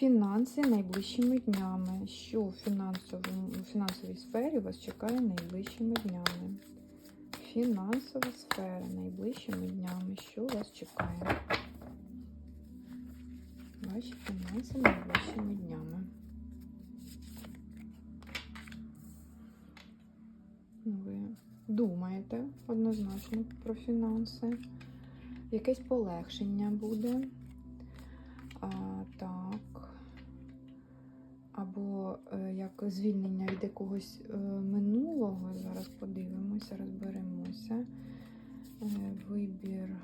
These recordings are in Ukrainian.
Фінанси найближчими днями. Що у фінансовій сфері вас чекає найближчими днями? Фінансова сфера найближчими днями. Що вас чекає? Ваші фінанси найближчими днями. Ну, Ви думаєте однозначно про фінанси. Якесь полегшення буде. Як звільнення від якогось е, минулого. Зараз подивимося, розберемося. Е, вибір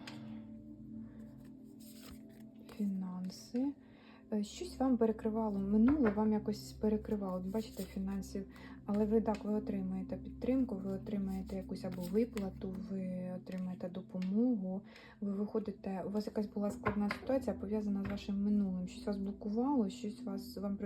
фінанси. Е, Щось вам перекривало минуле, вам якось перекривало. Бачите, фінансів, але ви так ви отримаєте підтримку, ви отримаєте якусь або виплату, ви отримаєте допомогу. Ви виходите, у вас якась була складна ситуація пов'язана з вашим минулим. Щось вас блокувало, щось вас вам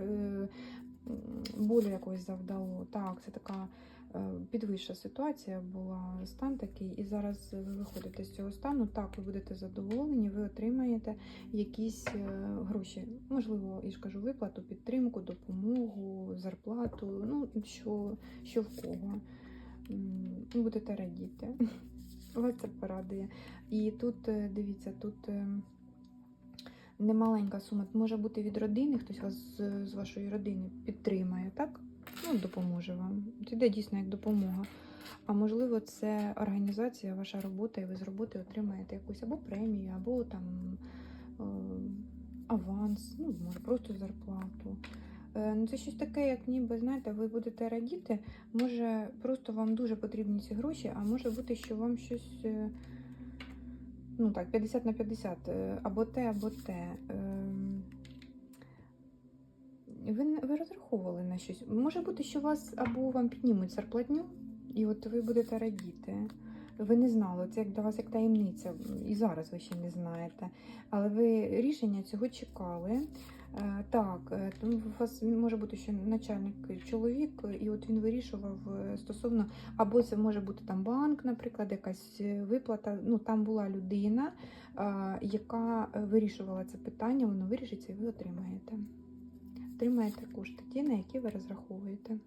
болю якось завдало. Так, це така е, підвища ситуація була, стан такий, і зараз ви виходите з цього стану. Так, ви будете задоволені, ви отримаєте якісь е, гроші. Можливо, я ж кажу, виплату, підтримку, допомогу, зарплату. Ну, що, що в кого. Будете радіти. Вас це порадує. І тут, е, дивіться, тут немаленька сума. Може бути від родини, хтось вас з, з вашої родини підтримає, так? Ну, допоможе вам. Це йде дійсно як допомога. А можливо, це організація, ваша робота, і ви з роботи отримаєте якусь або премію, або там е, аванс, ну, може, просто зарплату. Е, Ну, це щось таке, як ніби, знаєте, ви будете радіти. Може, просто вам дуже потрібні ці гроші, а може бути, що вам щось. Ну так, 50 на 50, е, або те, або те. Ем, Ви, ви розраховували на щось. Може бути, що вас або вам піднімуть зарплатню, і от ви будете радіти. Ви не знали, це як для вас як таємниця, і зараз ви ще не знаєте. Але ви рішення цього чекали. Е, Так, е, у вас може бути, що начальник чоловік, і от він вирішував е, стосовно, або це може бути там банк, наприклад, якась е, виплата. Ну там була людина, е, яка е, вирішувала це питання, воно вирішиться, і ви отримаєте. Отримаєте кошти, ті, на які ви розраховуєте.